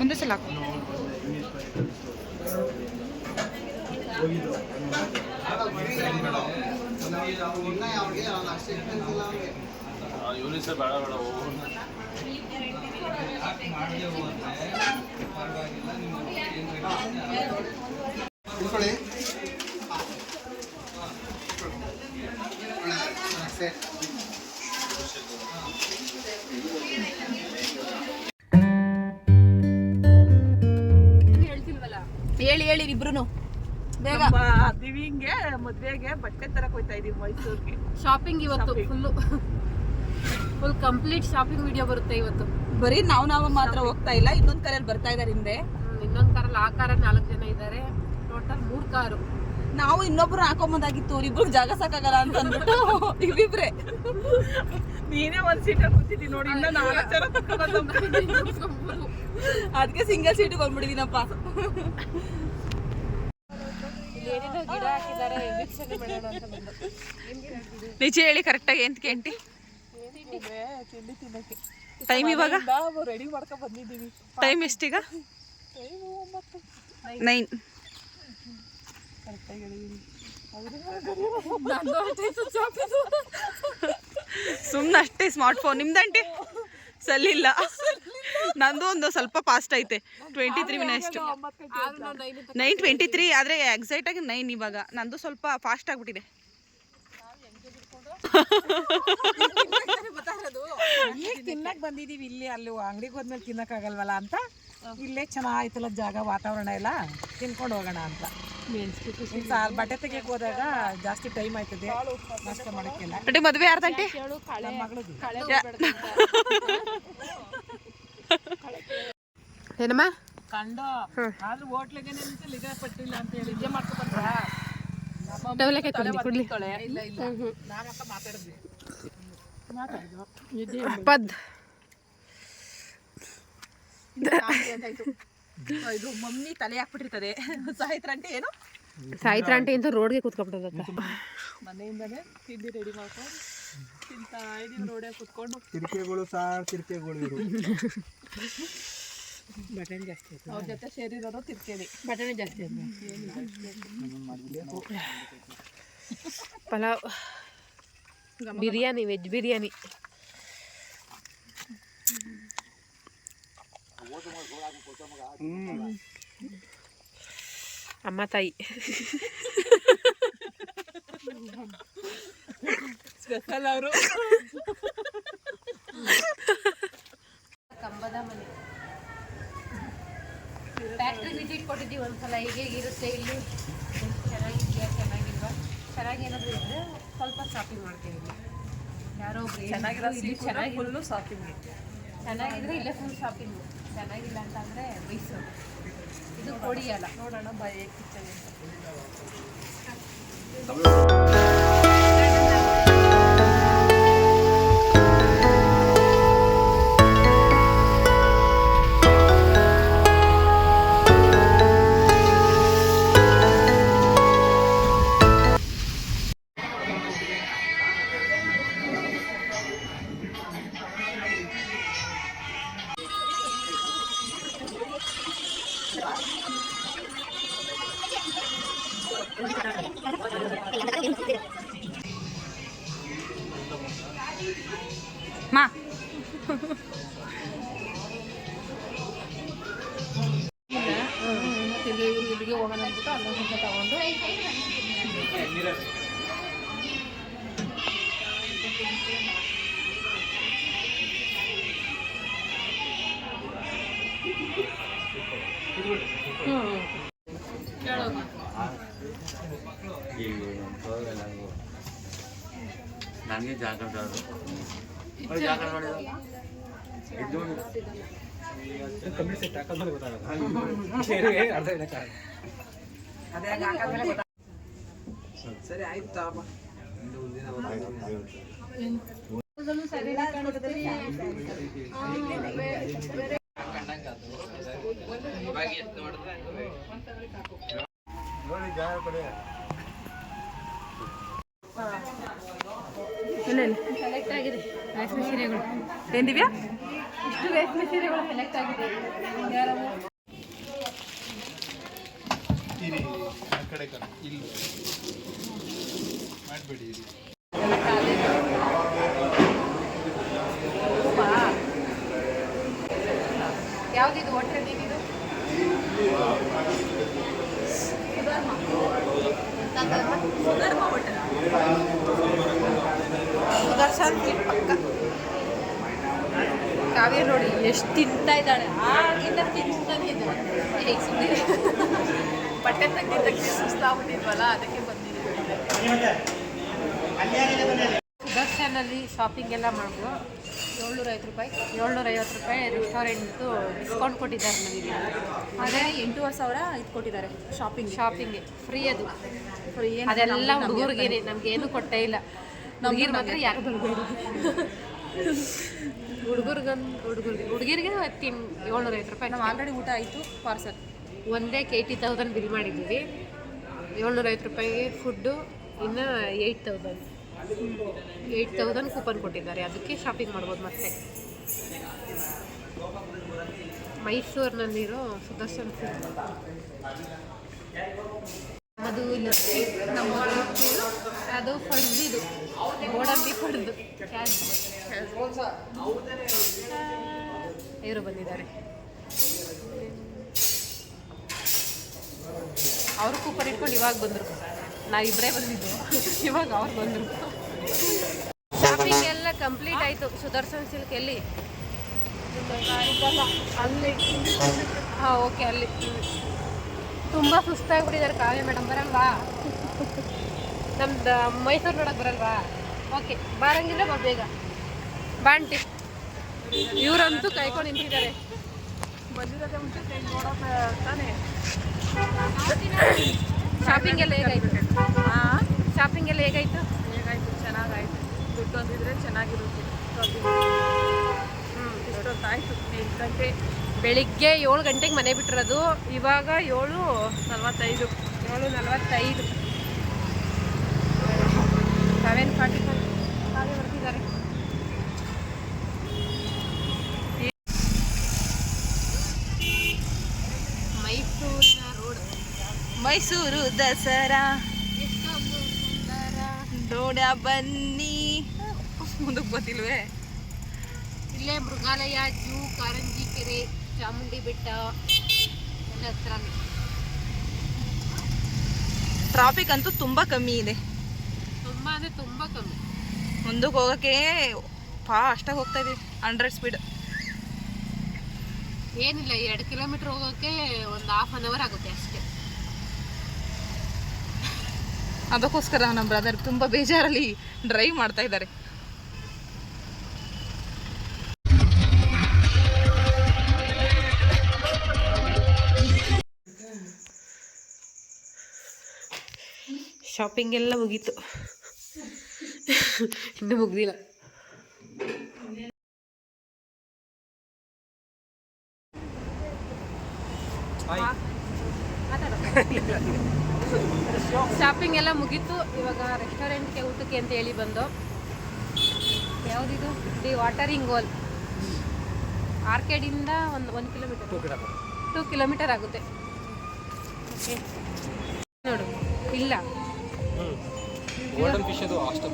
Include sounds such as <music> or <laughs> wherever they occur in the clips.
ಮುಂದೆ ಸಲ ಹಾಕು ಯೂನಿಸೆ ಬೇಡ ಬೇಡ ಹೋಗು ಹೇಳಿ ಹೇಳಿ ಇಬ್ರು ಬೇಗ. ದಿವಿಂಗ್ ದಿವಿಂಗೆ ಮದ್ವೆಗೆ ಬಟ್ಟೆ ತರಕ್ ಹೋಯ್ತಾ ಇದೀವಿ ಮೈಸೂರಿಗೆ. ಶಾಪಿಂಗ್ ಇವತ್ತು full full complete shopping video ಬರುತ್ತೆ ಇವತ್ತು. ಬರೀ ನಾವು ನಾವು ಮಾತ್ರ ಹೋಗ್ತಾ ಇಲ್ಲ ಇನ್ನೊಂದ್ ಕಾರಲ್ಲಿ ಬರ್ತಾ ಇದಾರೆ ಹಿಂದೆ. ಇನ್ನೊಂದ್ ಕಾರಲ್ಲಿ ಆ ಕಾರ ನಾಲ್ಕು ಜನ ಇದ್ದಾರೆ ಟೋಟಲ್ ಮೂರು ಕಾರು. ನಾವು ಇನ್ನೊಬ್ರು ಹಾಕೊಂಬಂದಾಗಿತ್ತು ಇಬ್ರಿಗೆ ಜಾಗ ಸಾಕಾಗಲ್ಲ ಅಂತ ಅಂದ್ಬಿಟ್ಟು <laughs> ಇವಿಬ್ರೆ. ನೀನೇ ಒಂದ್ ಸೀಟ್ ಕೂತಿದ್ದಿ ನೋಡಿ ಇನ್ನ ನಾಲ್ಕು ಜನ ಅದಕ್ಕೆ ಸಿಂಗಲ್ ಸೀಟ್ ಬಂದ್ಬಿಡಿದೀನಪ್ಪ ನಿಜ ಹೇಳಿ ಕರೆಕ್ಟಾಗಿ ಎಂತ ಕೆಂಟಿ? ತಿಂಡಿ ತಿನ್ನಕ್ಕೆ ಟೈಮ್ ಇವಾಗ? ರೆಡಿ ಮಾಡ್ಕೊಂಡ್ ಬಂದಿದ್ದೀವಿ ಟೈಮ್ ಎಷ್ಟೀಗ ನೈನ್ ಕರೆಕ್ಟಾಗಿ ಹೇಳಿದೀನಿ. ಸುಮ್ಮನೆ ಅಷ್ಟೇ ಸ್ಮಾರ್ಟ್ ಫೋನ್ ನಿಮ್ದಂಟಿ? ಸಲ್ಲಿಲ್ಲ. ನಂದು ಒಂದು ಸ್ವಲ್ಪ ಫಾಸ್ಟ್ ಐತೆ. Twenty three next nine twenty three ಆದರೆ ಎಕ್ಸೈಟ್ ಆಗಿ ನೈನ್ ಇವಾಗ. ನಂದು ಸ್ವಲ್ಪ ಫಾಸ್ಟ್ ಆಗ್ಬಿಟ್ಟಿದೆ. ಈಗ ತಿನ್ನಕ್ ಬಂದಿದೀವಿ ಇಲ್ಲಿ ಅಲ್ಲಿ? ಅಂಗಡಿಗೆ ಹೋದ್ಮೇಲೆ ತಿನ್ನಕ್ ಆಗಲ್ವಲ್ಲ ಅಂತ? ಇಲ್ಲೇ ಚೆನ್ನಾಗಿತ್ತಲ್ಲ ಜಾಗ ವಾತಾವರಣ ಎಲ್ಲ? ತಿನ್ಕೊಂಡು ಹೋಗೋಣ ಅಂತ. ಸಾಲ್ ಬಟ್ಟೆ ತೆಗಿಯಕ್ ಹೋದಾಗ ಜಾಸ್ತಿ ಟೈಮ್ ಆಯ್ತದೆ. ನಾಷ್ಟ ಮಾಡಕ್ಕೆಲ್ಲ. ಬಟ್ ಮದುವೆ ಯಾರ್ದಂಟಿ ನಮ್ಮ ಮಗಳದು ಏನಮ್ಮ? ಕಂಡು ಆದ್ರೂ ಹೋಟ್ಲಿಗೆ ನಿಂತು ಲಿಗ ಪಟ್ಟಿಲ್ಲ ಅಂತ ಹೇಳಿ ಇದೇ ಮಾಡ್ಕೊಬಂದ್ರ ಕುಡ್ಲಿ ಇಲ್ಲ ಇಲ್ಲ. ನಾವಕ್ಕ ಮಾತಾಡಿದ್ವಿ ಮಾತಾಡಿದ್ವಿ ಪದ್. <laughs> ಇದು ಮಮ್ಮಿ ತಲೆ ಹಾಕ್ಬಿಟ್ಟಿರ್ತದೆ. <laughs> ಸಾಯ್ತ್ರಂటే ಏನು ಸಾಯಿತ್ರ ಅಂಟಿ ಅಂತ ರೋಡ್ಗೆ ಕೂತ್ಕೊಂಡ್ಬಿಟ್ಟದಕ್ಕ ಮನೆಯಿಂದನೇ ತಿಂಡಿ ರೆಡಿ ಮಾಡ್ಕೊಂಡು ತಿಂತಾ ಇದೀವಿ ರೋಡೆ ಕೂತ್ಕೊಂಡು. ತಿರ್ಕೆಗಳು ಸಾರ್ ತಿರ್ಕೆಗಳು ಇರು <laughs> ಬಟನ್ ಜಾಸ್ತಿ ಅವ್ರ ಜೊತೆ ಸೇರಿರೋರು ತಿರ್ಕೇರಿ. ಬಟನೆ ಜಾಸ್ತಿ ಪಲಾವ್. ಬಿರಿಯಾನಿ ವೆಜ್ ಬಿರಿಯಾನಿ. ಅಮ್ಮ ತಾಯಿ ಸ್ಪೆಷಲ್ ಅವರು ಕಂಬದ ಮನೆ. ಫ್ಯಾಕ್ಟ್ರಿ ವಿಸಿಟ್ ಕೊಟ್ಟಿದ್ದೀವಿ ಒಂದ್ಸಲ. ಹೀಗೆ ಇರುತ್ತೆ ಇಲ್ಲಿ? ಚೆನ್ನಾಗಿದೆಯಾ ಚೆನ್ನಾಗಿಲ್ವಾ? ಚೆನ್ನಾಗಿ ಏನಾದರೂ ಇದ್ರೆ ಸ್ವಲ್ಪ ಶಾಪಿಂಗ್ ಮಾಡ್ತೀವಿ ಇಲ್ಲಿ. ಯಾರೋ ಒಬ್ರು ಚೆನ್ನಾಗಿರೋ ಚೆನ್ನಾಗಿ ಫುಲ್ಲು ಶಾಪಿಂಗ್ ಚೆನ್ನಾಗಿದ್ರೆ ಇಲ್ಲೇ ಫುಲ್ ಶಾಪಿಂಗ್ ಚೆನ್ನಾಗಿಲ್ಲ ಅಂತಂದ್ರೆ ಮೈಸೂರು. ಇದು ಕೊಡಿಯಲ್ಲ. ನೋಡೋಣ ಬಾಯ್ ಕಿಚನ್ ಮಾ ಇಲ್ಲಿಗೆ ಹೋಗೋಣ ಅಂದ್ಬಿಟ್ಟು ಅಲ್ಲೊಂದು ನನಗೆ ಜಾಕೆಟ್ ಅದು. ಜಾಕೆಟ್ ಮಾಡಿದ ಇದು ಅದೇ ಹಾಕಾದ್ಮೇಲೆ. ಸರಿ ಆಯ್ತು ತಾಪ ಸೆಲೆಕ್ಟ್ ಏನು ಇಷ್ಟು ರೇಷ್ಮೆ ಸೀರೆಗಳು ಸೆಲೆಕ್ಟ್ ಆಗಿದೆ ಮಾಡಬೇಡಿ ಯಾವ್ದಿದು ಒಟ್ಟರೆ ನೀವಿದು ಹೋಟೆಲ್. ಸುದರ್ಶನ್ ಪಕ್ಕ. ಕಾವ್ಯ ನೋಡಿ ಎಷ್ಟು ತಿಂತಾ ಇದ್ದಾಳೆ. ಆಗಿಂದ ಹೇಗೆ ಸುಮ್ಮನೆ ಬಟ್ಟೆ ತೆಗ್ದು ತೆಗ್ದು ಸುಸ್ತಾಗ್ಬಿಟ್ಟಿದ್ವಲ್ಲ ಅದಕ್ಕೆ ಬಂದಿದ್ದೀವಿ ದರ್ಶನಲ್ಲಿ ಶಾಪಿಂಗ್ ಎಲ್ಲ ಮಾಡಿದ್ರು ಏಳ್ನೂರ ಐವತ್ತು ರೂಪಾಯಿ ಏಳ್ನೂರ ಐವತ್ತು ರೂಪಾಯಿ ರೆಸ್ಟೋರೆಂಟ್ದು ಡಿಸ್ಕೌಂಟ್ ಕೊಟ್ಟಿದ್ದಾರೆ ನಮಗೆ. ಅದೇ ಎಂಟೂವರೆ ಸಾವಿರ ಇದು ಕೊಟ್ಟಿದ್ದಾರೆ ಶಾಪಿಂಗ್ ಶಾಪಿಂಗ್ ಫ್ರೀ ಅದು. ಫ್ರೀ ಅದೆಲ್ಲ ಹುಡುಗರಿಗೆ ಏನು ಕೊಟ್ಟೇ ಇಲ್ಲ. ನಮ್ಗೆ ಮಾತ್ರ ಯಾರು ಬರಬೇಡಿ. <laughs> ಹುಡುಗರಿಗಂದು ಹುಡುಗರಿಗೆ ಹುಡುಗಿರಿಗೆ ತಿನ್ ಏಳ್ನೂರ ಐವತ್ತು ರೂಪಾಯಿ ನಾವು ಆಲ್ರೆಡಿ ಊಟ ಆಯಿತು ಪಾರ್ಸಲ್ ಒಂದೇ ಏಯ್ಟಿ ತೌಸಂಡ್ ಬಿಲ್ ಮಾಡಿದ್ದೀವಿ. ಏಳ್ನೂರ ಐವತ್ತು ರೂಪಾಯಿಗೆ ಫುಡ್ಡು ಇನ್ನು eight thousand eight thousand coupon ಕೊಟ್ಟಿದ್ದಾರೆ. ಅದಕ್ಕೆ ಶಾಪಿಂಗ್ ಮಾಡ್ಬೋದು ಮತ್ತೆ. ಮೈಸೂರಿನಲ್ಲಿರೋ ಸುದರ್ಶನ್ ಫುಡ್ ಅದು ನಮ್ಮ ಅದು ಫಡ್ದಿದು. ಗೋಡಂಬಿ ಫಡ್ದು. ಇವರು ಬಂದಿದ್ದಾರೆ. ಅವರು ಕೂಪರ್ ಇಟ್ಕೊಂಡು ಇವಾಗ ಬಂದರು. ನಾವಿಬ್ಬರೇ ಬಂದಿದ್ದು. ಇವಾಗ ಅವ್ರು ಬಂದರು. ಶಾಪಿಂಗ್ ಎಲ್ಲ ಕಂಪ್ಲೀಟ್ ಆಯಿತು. ಸುದರ್ಶನ್ ಸಿಲ್ಕ್ ಎಲ್ಲಿ? ಅಲ್ಲಿ. ಹಾಂ ಓಕೆ ಅಲ್ಲಿ. ತುಂಬ ಸುಸ್ತಾಗ್ಬಿಟ್ಟಿದ್ದಾರೆ ಕಾವ್ಯ ಮೇಡಮ್. ಬರಲ್ವಾ? ನಮ್ದು ಮೈಸೂರು ನೋಡೋಕೆ ಬರಲ್ವಾ? ಓಕೆ ಬಾರಂಗಿಲ್ಲ ಬಾ ಬೇಗ. ಬಾಂಟಿ. ಇವರಂತೂ ಕೈಕೊಂಡು ನಿಂತಿದ್ದಾರೆ. ಶಾಪಿಂಗ್ ಎಲ್ಲ ಹೇಗಾಯ್ತು? ಶಾಪಿಂಗ್ ಎಲ್ಲ ಹೇಗಾಯ್ತು? ಹೇಗಾಯ್ತು? ಚೆನ್ನಾಗಾಯ್ತು. ದುಡ್ಡು ಅಂದಿದ್ರೆ ಚೆನ್ನಾಗಿರುತ್ತೆ. ಹ್ಞೂ ಇಷ್ಟೊತ್ತಾಯ್ತು. ಎಂಟು ಗಂಟೆ. ಬೆಳಿಗ್ಗೆ ಏಳು ಗಂಟೆಗೆ ಮನೆ ಬಿಟ್ಟಿರೋದು. ಇವಾಗ ಏಳು ನಲ್ವತ್ತೈದು. ಏಳು ನಲ್ವತ್ತೈದು. ಸೆವೆನ್ ಫಾರ್ಟಿ ಫೈವ್ ಹಾಗೆ ಬರ್ತಿದ್ದಾರೆ ಮೈಸೂರಿನ ರೋಡ್ ಮೈಸೂರು ದಸರಾ. ನೋಡ ಬನ್ನಿ. ಮುಂದಕ್ಕೆ ಗೊತ್ತಿಲ್ವೇ ಇಲ್ಲೇ ಮೃಗಾಲಯ ಜೂ ಕಾರಂಜಿ ಕೆರೆ ಚಾಮುಂಡಿ ಬೆಟ್ಟ ಎಲ್ಲ ಹತ್ರ ಟ್ರಾಫಿಕ್ ಅಂತೂ ತುಂಬಾ ಕಮ್ಮಿ ಇದೆ. ತುಂಬ ಅಂದರೆ ತುಂಬ ಕಮ್ಮಿ. ಮುಂದಕ್ಕೆ ಹೋಗೋಕ್ಕೆ ಫಾಸ್ಟಾಗಿ ಹೋಗ್ತಾ ಇದೀವಿ ಹಂಡ್ರೆಡ್ ಸ್ಪೀಡ್ ಏನಿಲ್ಲ ಎರಡು ಕಿಲೋಮೀಟ್ರ್ ಹೋಗೋಕ್ಕೆ ಒಂದು ಹಾಫ್ ಆನ್ ಅವರ್ ಆಗುತ್ತೆ ಅಷ್ಟೇ. ಅದಕ್ಕೋಸ್ಕರ ನಮ್ಮ ಬ್ರದರ್ ತುಂಬ ಬೇಜಾರಲ್ಲಿ ಡ್ರೈವ್ ಮಾಡ್ತಾ ಇದ್ದಾರೆ. ಶಾಪಿಂಗ್ ಎಲ್ಲ ಮುಗೀತು. ಇನ್ನೂ ಮುಗ್ದಿಲ್ಲ. <laughs> ಶಾಪಿಂಗ್ ಎಲ್ಲ ಮುಗೀತು. ಇವಾಗ ರೆಸ್ಟೋರೆಂಟ್ಗೆ ಊಟಕ್ಕೆ ಅಂತ ಹೇಳಿ ಬಂದು. ಯಾವುದಿದು? ದಿ ವಾಟರಿಂಗ್ ಹೋಲ್ ಆರ್ಕೇಡಿಂದ ಒಂದು ಒಂದು ಕಿಲೋಮೀಟರ್ ಟೂ ಕಿಲೋಮೀಟರ್ ಆಗುತ್ತೆ. ನೋಡು ಇಲ್ಲ. ಗೋಲ್ಡನ್ ಫಿಶ್ ಅದು ಎಷ್ಟು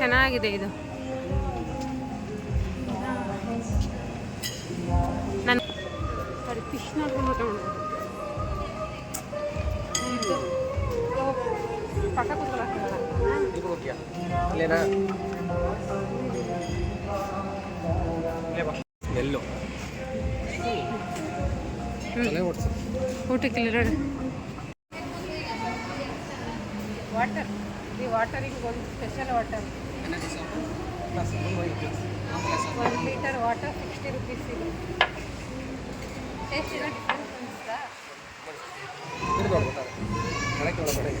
ಚೆನ್ನಾಗಿದೆ ಇದು. ಎಲ್ಲೋ ತಲೆ ಓಡಿಸು ಊಟಕ್ಕೆ ಇಲ್ಲಿ ನೋಡಿ ವಾಟರ್ ಈ ವಾಟರಿಂಗ್ ಒಂದು ಸ್ಪೆಷಲ್ ವಾಟರ್ ಒಂದು ಲೀಟರ್ ವಾಟರ್ ಸಿಕ್ಸ್ಟಿ ರುಪೀಸ್ ಇದು ಟೇಸ್ಟ್ ಏನೋ ಡಿಫ್ರೆನ್ಸ್ ಅನಿಸ್ತಾ ಒಳಗೆ ಒಳಗಡೆ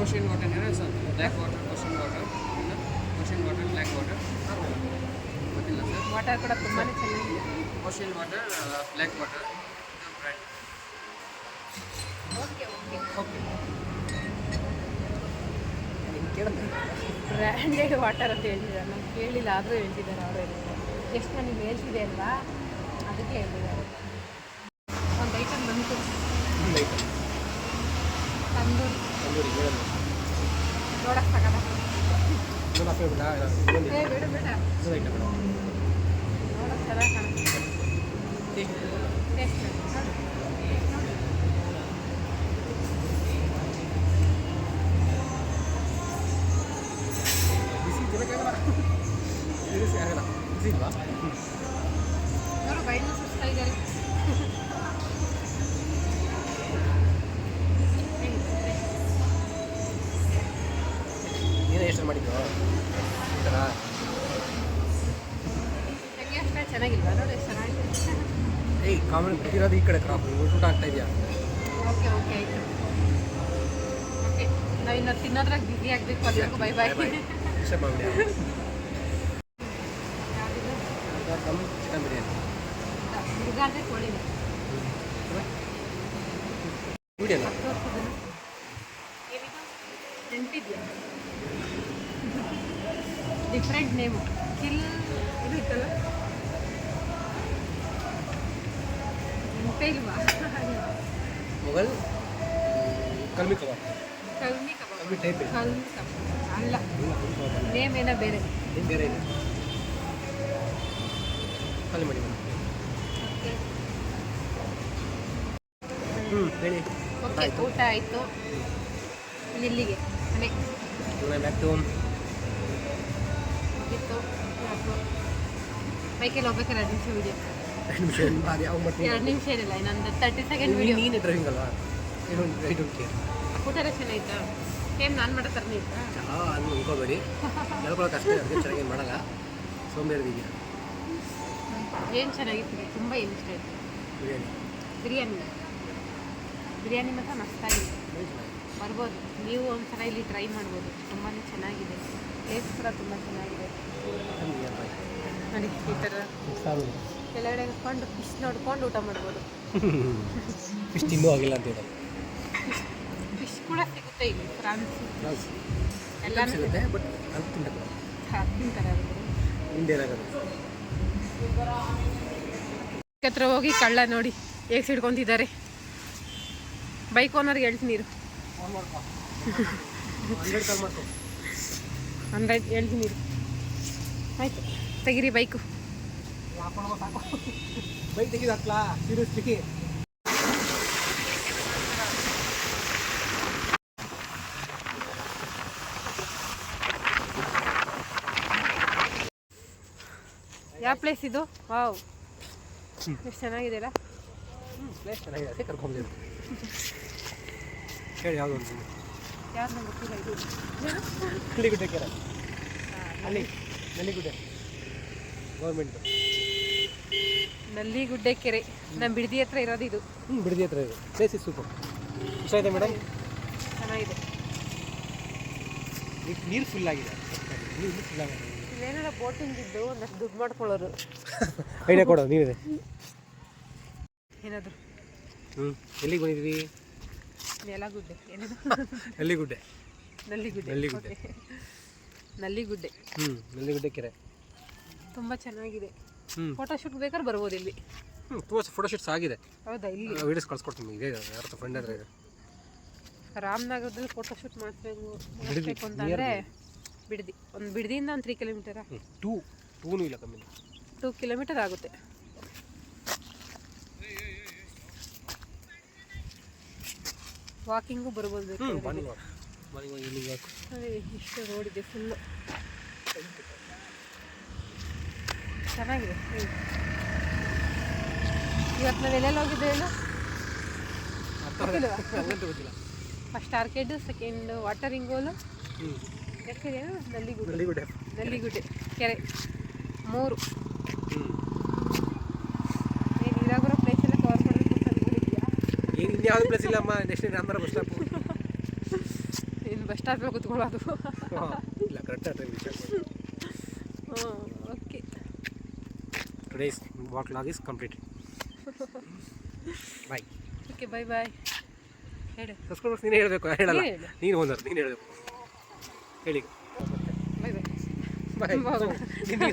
ocean water sir black water ocean water ocean water black water ಗೊತ್ತಿಲ್ಲ ಸರ್ ವಾಟರ್ ಕೂಡ ತುಂಬಾ ಚೆನ್ನಾಗಿದೆ. Ocean water black water okay okay okay branded water ಅಂತ ಹೇಳ್ತಿದ್ದಾರೆ ನಾನು ಕೇಳಿಲ್ಲ ಆದರೂ ಹೇಳ್ತಿದ್ದಾರೆ ಅವರೇ. ಎಷ್ಟು ನನಗೆ ಹೇಳ್ತಿದೆ ಅಲ್ವಾ? ಅದಕ್ಕೆ ಹೇಳ್ತಿದ್ದಾರೆ ಚಿಕನ್ ಬಂತು ಒಂದು ಐಟಮ್ ತಂದೂರಿ ತಂದೂರಿ ಮೇಡಮ್ ನೋಡಕ್ಕೆ ಸಾಕಲ್ಲ ಇನ್ನೊಂದು ಹಾಫ್ ಬೇಡ ಇನ್ನೊಂದು ಏ ಬೇಡ ಬೇಡ ಇನ್ನೊಂದು ಐಟಮ್ ಮೇಡಮ್ ನೋಡಕ್ಕೆ ಚೆನ್ನಾಗಿ ಕಾಣುತ್ತೆ ಟೇಸ್ಟ್ ಬಿಸಿ ತಿನ್ನಕ್ಕಾಗಲ್ಲ ಬಿಸಿ ಆಗಲ್ಲ ಬಿಸಿ ಇಲ್ವಾ ನೋಡು ಬೈನು ಸುಸ್ತಾ ಇದ್ದಾರೆ. ನೀನೇ ಎಷ್ಟು ಮಾಡಿದ್ದು ಈ ಥರ. ಚೆನ್ನಾಗಿಲ್ವಾ? ನೋಡಿ ಎಷ್ಟು ಚೆನ್ನಾಗಿದೆ. ಏಯ್ ಕಾಮನ್ ಇರೋದು ಈ ಕಡೆ ಕ್ರಾಪ್ ಊಟ ಆಗ್ತಾ ಇದೆಯಾ? ಓಕೆ ಓಕೆ ಆಯಿತು. ಓಕೆ ನಾವು ಇನ್ನು ತಿನ್ನೋದ್ರಾಗ ಬಿಸಿ ಆಗಬೇಕು ಅದಕ್ಕೂ ಬೈ ಇಷ್ಟ ಮಾಡಿಬಿಡಿ ನಮ್ಮ ಚಿಕನ್ ಬಿರಿಯಾನಿ. ಕೋಳಿನ. ವಿಡಿಯೋನ? ನೆನಪಿದ್ಯಾ ಡಿಫ್ರೆಂಟ್ ನೇಮು ಕಿಲ್ ಇದು ಇತ್ತಲ್ಲ? ನೆನಪೇ ಇಲ್ವಾ? ಮೊಬೈಲ್ ಕಲ್ಮಿ ಕಬಾಬ್. ಕಲ್ಮಿ ಕಬಾಬ್. ಕಲ್ಮಿ ಟೈಪ್ ಕಲ್ಮಿ ಕಬಾಬ್. ಅಲ್ಲ. ಅಲ್ಲ ನೇಮ್ ಏನೋ ಬೇರೆ? ಬೇರೆ ಇದೆ? ಖಾಲಿ ಮಾಡಿ ಮೇಡಮ್ ಹ್ಞೂ ಹೇಳಿ ಓಕೆ ಊಟ ಆಯಿತು. ಇಲ್ಲಿಗೆ ಮನೆ. ಮುಗೀತು ಬೈಕಲ್ಲಿ ಹೋಗ್ಬೇಕಾದ್ರೆ ಎರಡು ನಿಮಿಷ ವಿಡಿಯೋ ಅದು ಎರಡು ನಿಮಿಷ ಏನಿಲ್ಲ ಇನ್ನೊಂದು ತರ್ಟಿ ಸೆಕೆಂಡ್ ವಿಡಿಯೋ ನೀನು ಡ್ರೈವಿಂಗ್ ಅಲ್ವಾ? ಊಟ ಎಲ್ಲ ಚೆನ್ನಾಗಿತ್ತಾ ಏನು ನಾನು ಮಾಡೋ ಥರನೇ ಇತ್ತಾ ಅನ್ನು ಅನ್ಕೋಬೇಡಿ ಹೇಳ್ಕೊಳಕ್ಕೆ ಅಷ್ಟೇ ಅದಕ್ಕೆ ಚೆನ್ನಾಗಿ ಮಾಡಲ್ಲ. ಸೋಂಬೇರಿದೀಯ ಏನು ಚೆನ್ನಾಗಿತ್ತು? ತುಂಬ ಏನು ಇಷ್ಟ ಆಯಿತು. ಬಿರಿಯಾನಿ. ಬಿರಿಯಾನಿ. ಬಿರಿಯಾನಿ ಮಾತ್ರ ಮಸ್ತಾಗಿದೆ ಬರ್ಬೋದು. ನೀವು ಒಂದ್ಸಲ ಇಲ್ಲಿ ಟ್ರೈ ಮಾಡ್ಬೋದು. ತುಂಬಾ ಚೆನ್ನಾಗಿದೆ. ಟೇಸ್ಟ್ ಕೂಡ ತುಂಬ ಚೆನ್ನಾಗಿದೆ. ನೋಡಿ ಈ ಥರ ಕೆಳಗಡೆ ನಿಂತ್ಕೊಂಡು ಫಿಶ್ ನೋಡ್ಕೊಂಡು ಊಟ ಮಾಡ್ಬೋದು. ಫಿಶ್ ಇನ್ನೂ ಆಗಿಲ್ಲ ಅಂತ ಹೇಳಿ ಫಿಶ್ ಕೂಡ ಸಿಗುತ್ತೆ ಇಲ್ಲಿ. ಫ್ರಾನ್ಸ್ ಎಲ್ಲ ಸಿಗುತ್ತೆ. ಬಟ್ ತಿನ್ನಕ್ಕೆ ತಿಂತಾರೆ ಅವರು. ಹತ್ರ ಹೋಗಿ ಕಳ್ಳ ನೋಡಿ ಹೇಗೆ ಸಿಡ್ಕೊಂತಿದ್ದಾರೆ ಬೈಕ್ ಓನರ್ಗೆ ಹೇಳ್ತೀನಿ ನೀರು ಹಂಡ್ರೆಡ್ ಹೇಳ್ತೀನಿ ನೀರು ಆಯ್ತು ತೆಗಿರಿ ಬೈಕು ಬೈಕ್ ತೆಗೆದು ಹಾಕ್ಲಾ ಸೀರಿಯಸ್ಲಿ ಯಾವ ಪ್ಲೇಸ್ ಇದು? ವಾವ್ ಎಷ್ಟು ಚೆನ್ನಾಗಿದೆಯಲ್ಲ? ಪ್ಲೇಸ್ ಚೆನ್ನಾಗಿದೆ ಕರ್ಕೊಂಡಿದ್ದೀವಿ ಹೇಳಿ ಯಾವುದು ಒಂದು ಯಾರು ಗೊತ್ತಿಲ್ಲ ಇದು ಹಳ್ಳಿಗುಡ್ಡೆ ಕೆರೆ ಅಲ್ಲಿ ನಲ್ಲಿಗುಡ್ಡೆ. ಗೌರ್ಮೆಂಟ್ ನಲ್ಲಿಗುಡ್ಡೆ ಕೆರೆ ನಮ್ಮ ಬಿಡದಿ ಹತ್ರ ಇರೋದು ಇದು. ಹ್ಞೂ ಬಿಡದಿ ಹತ್ರ ಇದೆ. ಪ್ಲೇಸ್ ಇಸ್ ಸೂಪರ್ ಇಷ್ಟ ಮೇಡಮ್ ಚೆನ್ನಾಗಿದೆ. ನೀರು ಫುಲ್ ಆಗಿದೆ. ನೀರು ಫುಲ್ ಆಗಿದೆ. ಇಲ್ಲೇನಾರ ಬೋಟಿಂಗ್ ಇದ್ದು ಒಂದಷ್ಟು ದುಡ್ಡು ಮಾಡ್ಕೊಳ್ಳೋರು. ಐಡಿಯಾ ಕೊಡೋದು ನೀವಿದೆ. ಏನಾದರೂ? ಹ್ಞೂ ಎಲ್ಲಿಗೆ ಬಂದಿದ್ವಿ ನೆಲಗುಡ್ಡೆ. ನಲ್ಲಿಗುಡ್ಡೆ. ನಲ್ಲಿಗುಡ್ಡೆ. ನಲ್ಲಿಗುಡ್ಡೆ. ನಲ್ಲಿಗುಡ್ಡೆ. ಹ್ಞೂ ನಲ್ಲಿಗುಡ್ಡೆ ಕೆರೆ. ತುಂಬ ಚೆನ್ನಾಗಿದೆ. ಫೋಟೋಶೂಟ್ ಬೇಕಾದ್ರೆ ಬರ್ಬೋದು ಇಲ್ಲಿ. ಹ್ಞೂ ತುಂಬ ಫೋಟೋ ಶೂಟ್ಸ್ ಆಗಿದೆ. ಹೌದಾ ಇಲ್ಲಿ? ವೀಡಿಯೋಸ್ ಕಳ್ಸ್ಕೊಡ್ತೀನಿ ಇದೆ ಯಾರ ಫ್ರೆಂಡ್ ಹತ್ರ ಇದೆ. ರಾಮನಗರದಲ್ಲಿ ಫೋಟೋಶೂಟ್ ಮಾಡಿಸ್ಬೇಕು ಬಿಡದಿ, ಅಂತಂದರೆ ಬಿಡದಿ. ಒಂದು ಬಿಡದಿಯಿಂದ ಒಂದು ತ್ರೀ ಕಿಲೋಮೀಟರ ಟೂ ಟೂನೂ ಇಲ್ಲ ಕಮ್ಮಿ. ಟೂ ಕಿಲೋಮೀಟರ್ ಆಗುತ್ತೆ. ವಾಕಿಂಗು ಬರ್ಬೋದು ಹ್ಞೂ ಬೇಕಾದ್ರೆ. Morning walk morning walk evening walk ಅದೇ ಇಷ್ಟು ರೋಡ್ ಇದೆ ಫುಲ್ಲು ಚೆನ್ನಾಗಿದೆ. ಹ್ಮ್. ಇವತ್ತು ನಾವು ಎಲ್ಲೆಲ್ಲಿ ಹೋಗಿದ್ದೆ ಹೇಳು? ಗೊತ್ತಿಲ್ವಾ? ಹಂಗಂತ ಗೊತ್ತಿಲ್ಲ ಫಸ್ಟ್ ಆರ್ಕೆಡ್ ಸೆಕೆಂಡ್ ವಾಟರ್ ಇಂಗೋಲು ಹ್ಞೂ ನೆಕ್ಸ್ಟ್ ಏನು ನಲ್ಲಿಗುಡ್ಡೆ. ನಲ್ಲಿಗುಡ್ಡೆ. ನಲ್ಲಿಗುಡ್ಡೆ ಕೆರೆ. ಮೂರು. ಹ್ಞೂ ಏನು ಇದಾಗಿರೋ ಪ್ಲೇಸ್ ಎಲ್ಲ ಕವರ್ ಮಾಡಬೇಕು ಅಂತ ಅಂದ್ಕೊಂಡಿದ್ಯಾ ಏನು ಇನ್ಯಾವುದು ಪ್ಲೇಸ್ ಇಲ್ಲಮ್ಮ ನೆಕ್ಸ್ಟ್ ರಾಮರ ಬಸ್ ಸ್ಟಾಪ್ ಇನ್ನು ಬಸ್ ಸ್ಟಾಪ್ ಕೂತ್ಕೊಳ್ಳೋದು. ಇಲ್ಲ correct okay today's walk log is complete bye okay bye bye ಹೇಳಿ. ಸಬ್ಸ್ಕ್ರೈಬರ್ಸ್ ನೀನೇ ಹೇಳಬೇಕು ಹೇಳಲ್ಲ. ನೀನು ಓನರ್ ನೀನು ಹೇಳಬೇಕು. ಹೇಳಿ. ಬಾಯ್ ಬಾಯ್ ಬಾಯ್ ಹೋಗು. ನಿನ್ಗೆ